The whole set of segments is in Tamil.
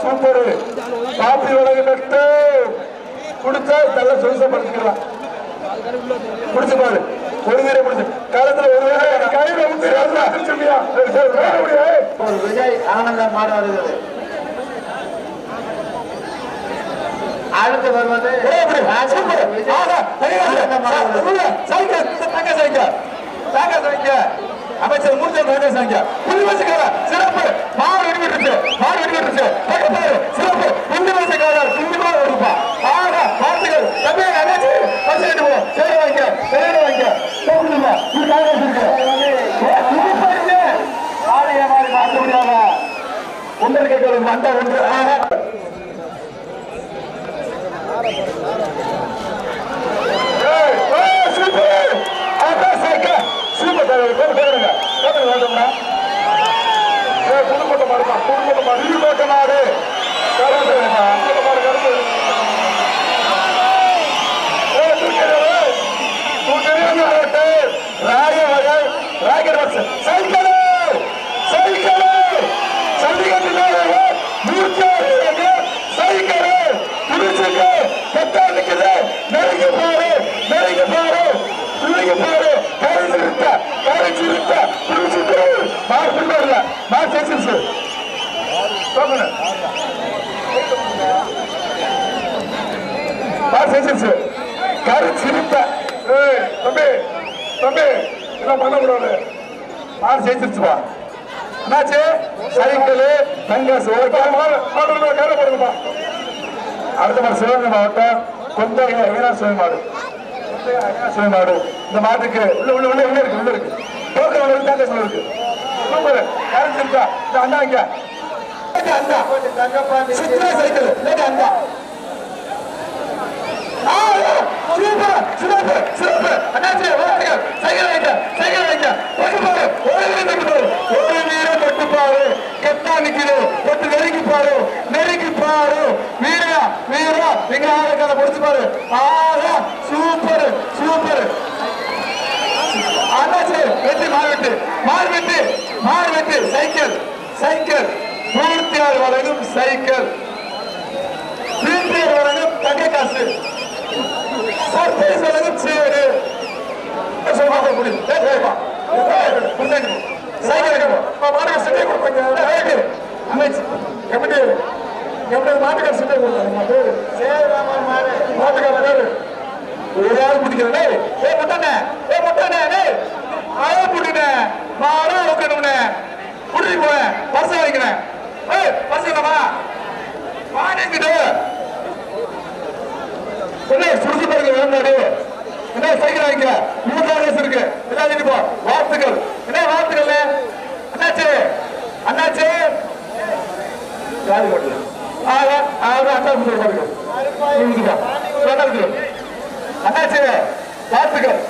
சூப்பர் காப்பி உலக நட்டு குடிச்சா நல்லா சொசப்படுத்திக்கலாம் குடிச்சு பாரு ஒரு வீரை குடிச்சு காலத்துல ஒரு கையில ஒரு விஜய் ஆனந்தம் மாற வருகிறது அடுத்து வருவது. அமைச்சர் மூர்த்தி சிறப்பு மாடு வெடிவிட்டுச்சு மாடு வெடிவிட்டுச்சு பக்கப்பாரு சிறப்பு புள்ளி வச்சுக்காரர் துண்டுமா இருப்பா ஆக வாழ்த்துக்கள் தம்பி அண்ணாச்சி பச்சை கட்டி போ சேர வாங்க சேர வாங்க போகணுமா இது காக வச்சிருக்க ஆலய மாதிரி மாற்ற முடியாத ஒன்றரை கேட்கறது மண்டா ஒன்று. ஆக சைக்கிள் சைக்கிள் சண்டிகட்டில் சைக்கிள் புடிச்சுக்கு கட்டா நிக்குது நெருங்கி பாரு நெருங்கி பாரு நெருங்கி பாரு கரைச்சு இருக்க கரைச்சு இருக்க புடிச்சுட்டு மார் பிள்ளை மார் சேர்த்து மார் சேர்த்து கரைச்சு தம்பி தம்பி இதெல்லாம் பண்ணக்கூடாது. மார் சேர்த்துச்சுப்பா என்னாச்சு? சைக்கிள் தங்காசு கையில போடுங்கப்பா. அடுத்த மாதிரி சிவகங்கை மாவட்டம் கொந்தகை ஐநா சுயமாடு கொந்தகை ஐநா சுயமாடு இந்த மாட்டுக்கு உள்ள உள்ள உள்ள உள்ள இருக்கு உள்ள இருக்கு. டோக்கன் உள்ள இருக்கு. சூப்பர். கரண்ட் இருக்கா இந்த அண்ணா இங்க அண்ணா. சித்ரா சைக்கிள். அண்ணா. ஆ, ஆ, சைக்கிள் வைங்க. சைக்கிள் வைங்க ஒரு பாரு. பாரு. பாரு. பாரு. Super super. Cycle cycle. Moorthiyar வழங்கும் சைக்கிள். தங்க காசு சர்ப்ரைஸ் வழங்கும் சேரு சொல்லுவாங்க முடியும் ஏய், ஏய், வா. ஏய், புரிஞ்சுங்க. சைக்கிள் எடுக்கணும். வா, மாட்டுக்கு சட்டை கொடுப்பீங்க. ஏய், ரைட்டு. மாட்டுக்கார சட்டை கொடுத்தாங்க. மாட்டுக்கார ஒரு ஆள் பிடிக்கிறேன் டேய். ஏய், முட்டானே. ஏ முட்டானே, டேய். ஆளை பிடினே. மாடா வைக்கணும்னே. பிடிச்சி போறேன். பர்ஸ் வைக்கிறேன். ஏய், பர்ஸ் என்னமா? வாங்கிக்கிட்டு. என்ன சுறுசு பாருங்க வேண்டாடு என்ன சைக்கிள் வாங்கிக்க மூணு ரேஸ் இருக்கு எல்லாத்தையும் போ வாழ்த்துக்கள் என்ன வாழ்த்துக்கள் அண்ணாச்சி அண்ணாச்சி யாரு போட்டல ஆக ஆக அண்ணா முதல் அண்ணாச்சி வாழ்த்துக்கள்.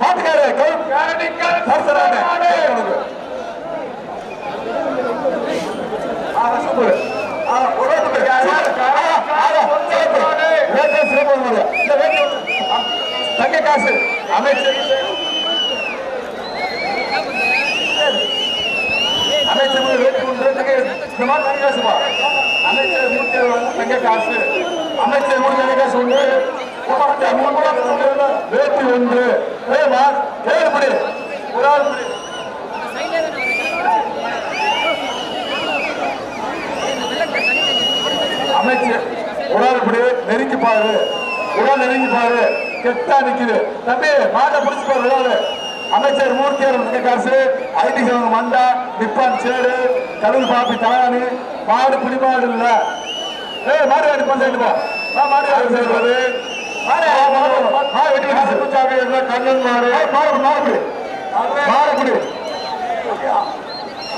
பாத்துக்காரு கௌரவம் பர்சனான ஆ, சூப்பர். ஆ, ஒரு வாட்டி பாரு. ஆ, ஆ, ஆ, சிறப்பு. வேட்டை சிறப்பு ஒண்ணுமில்ல. இந்த வேட்டை ஒண்ணு. ஆ, தங்க காசு அமைச்சர் அமைச்சர் மூணு வேட்டி ஒன்று தங்க இந்த மாதிரி தங்க காசுப்பா அமைச்சர் மூணு வந்து தங்க காசு. அமைச்சர் மூணு தங்க காசு ஒன்று அமைச்சர் மூணு கூட வேட்டி ஒன்று. ஏமா ஏழு ஒரு ஆள் படி. அமைச்சர் இப்படி நெருங்கி பாரு. உடல் நெருங்கி பாரு. கெட்டா நிக்குது. தம்பி மாட்டை பிடிச்சு பாரு உடல் அமைச்சர் மூர்த்தியார் காசு. ஐடி சேவன் மண்டா நிப்பான் சேடு. கருள் பாப்பி தலானி மாடு பிடிமாடு இல்ல. ஏய் மாடு வாடி பஞ்சாயத்து போ. மாடு வாடி சேர்வது கண்ணன் மாடு. மாடு மாடு மாடு.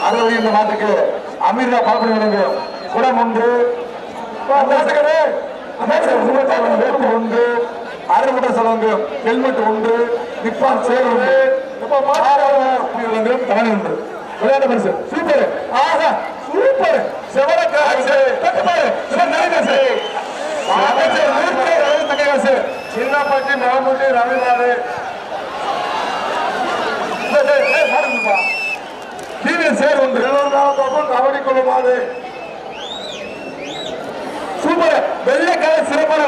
அறுபது இந்த மாட்டுக்கு. அமீர்தா பாப்படி வழங்கு குடம் உண்டு உண்டு அரைமுட்டை சலங்கு ஹெல்மெட் உண்டு நிப்பான் சேர் உண்டு தலைமை உண்டு விளையாட்டு பரிசு. காமாட்சி மாமுட்டி ரவிநாடு கீழே சேர் ஒன்று எழுபதாம் கபடி கொள்ளுமாறு சூப்பர் வெள்ளைக்கார சிறப்பான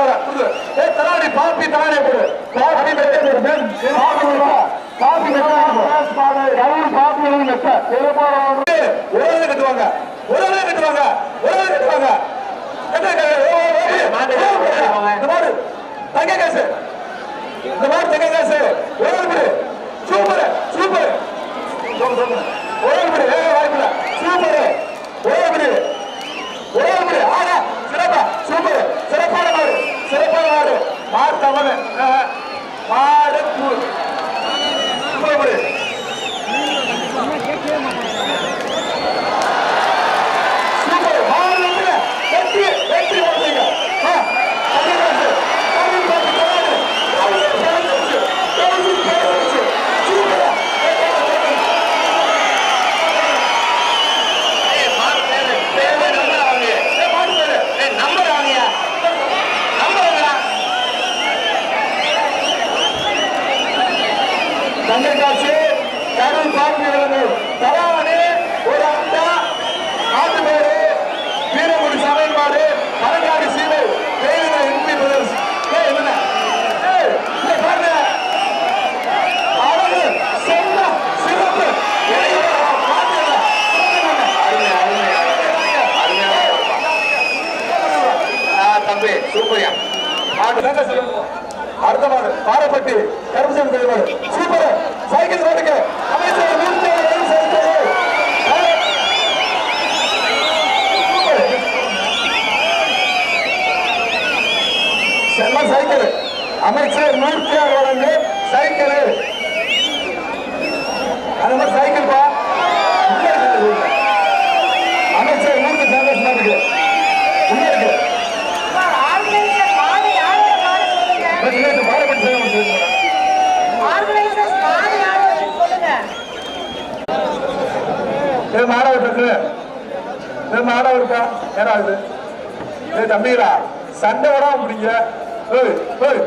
கட்டுவாங்க ஒரு ஆள் கட்டுவாங்க ஒரு ஆள் கட்டுவாங்க என்ன இந்த சூப்பர் சூப்பர். சொல்லுங்க பிடி ஏ வாய்ப்பில்லை சூப்பர் ஒரு ஆள் பிடி ஒரே ஒரு ஆனா சிறப்பா சூப்பர் சிறப்பான மாடு சிறப்பான மாடு மாடு தவறு மாடு கூழ் சூப்பர் மாடு சூப்பர் மாடு வந்து வெற்றி வெற்றி பண்ணுங்க ஆ தமிழ்நாடு தமிழ்நாடு தமிழ்நாடு தமிழ்நாடு தமிழ்நாடு சூப்பரா ஏய், மாடு பேரு, பேரு நம்பர் வாங்க. ஏ மாடு பேரு ஏய், நம்பர் வாங்கயா. நம்பர் வாங்கடா. தங்கக்காட்சி கருள் பார்க்கிறது தராவணி ஒரு அண்டா நாட்டு பேரு வீரமுடி சமையல்பாடு பழங்காடி சீமை வேலுத எம்பி பிரதர்ஸ் ஏ என்ன ஏய் இங்க பாருங்க அழகு செல்ல சிறப்பு ஏய், பாத்துங்க. அருமை, அருமை, அருமை. அருமையான ஆ, தம்பி சூப்பர்யா மாடு தாங்க சொல்லுங்க. அடுத்த மாடு பாரப்பட்டி கருமசன் கோயில் சூப்பர். சைக்கிள் ரோடுக்கு அமைச்சர் மூர்த்தி ஆறு செம்ம சைக்கிள். அமைச்சர் சைக்கிள். அந்த மாதிரி சைக்கிள் பா உள்ள இருக்குது உள்ள. அமைச்சர் மூர்த்தி சந்தோஷமா இருக்கு உள்ள இருக்கு ஆர்கனைசர் மாடு யாரோட மாடு சொல்லுங்க பட் நேத்து பாரப்பட்டி சேவை சொல்லுங்க ஆர்கனைசர்ஸ் மாடு யாரோட சொல்லுங்க ஏ மாடவர் பேசு ஏ மாடவர் இருக்கா ஏன்னா இது? ஏ தம்பிகளா சண்டை ஏய் ஏய்.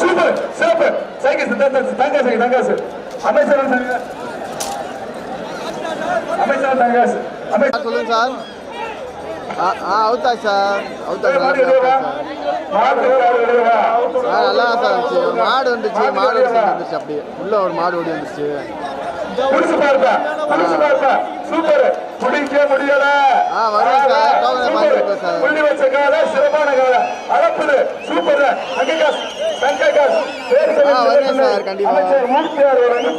சூப்பர் சிறப்பு சைக்கிள் தங்க தங்காசு தங்காசு அமைச்சர் அமைச்சர் தங்காசு அமைச்சர் சொல்லுங்க சார். மாடு எடுவா ஆ நல்லா தான் இருந்துச்சு. மாடு வந்துச்சு. மாடு வந்துச்சு அப்படியே. உள்ள ஒரு மாடு ஓடி வந்துச்சு. புடிச்சு பாருப்பா புடிச்சு பாருப்பா சூப்பர். பிடிக்க முடியல. புள்ளி வச்ச கால சிறப்பான கால. அளப்புது சூப்பர். தங்க காசு தங்க காசு. அமைச்சர் மூர்த்தியார் வழங்கும்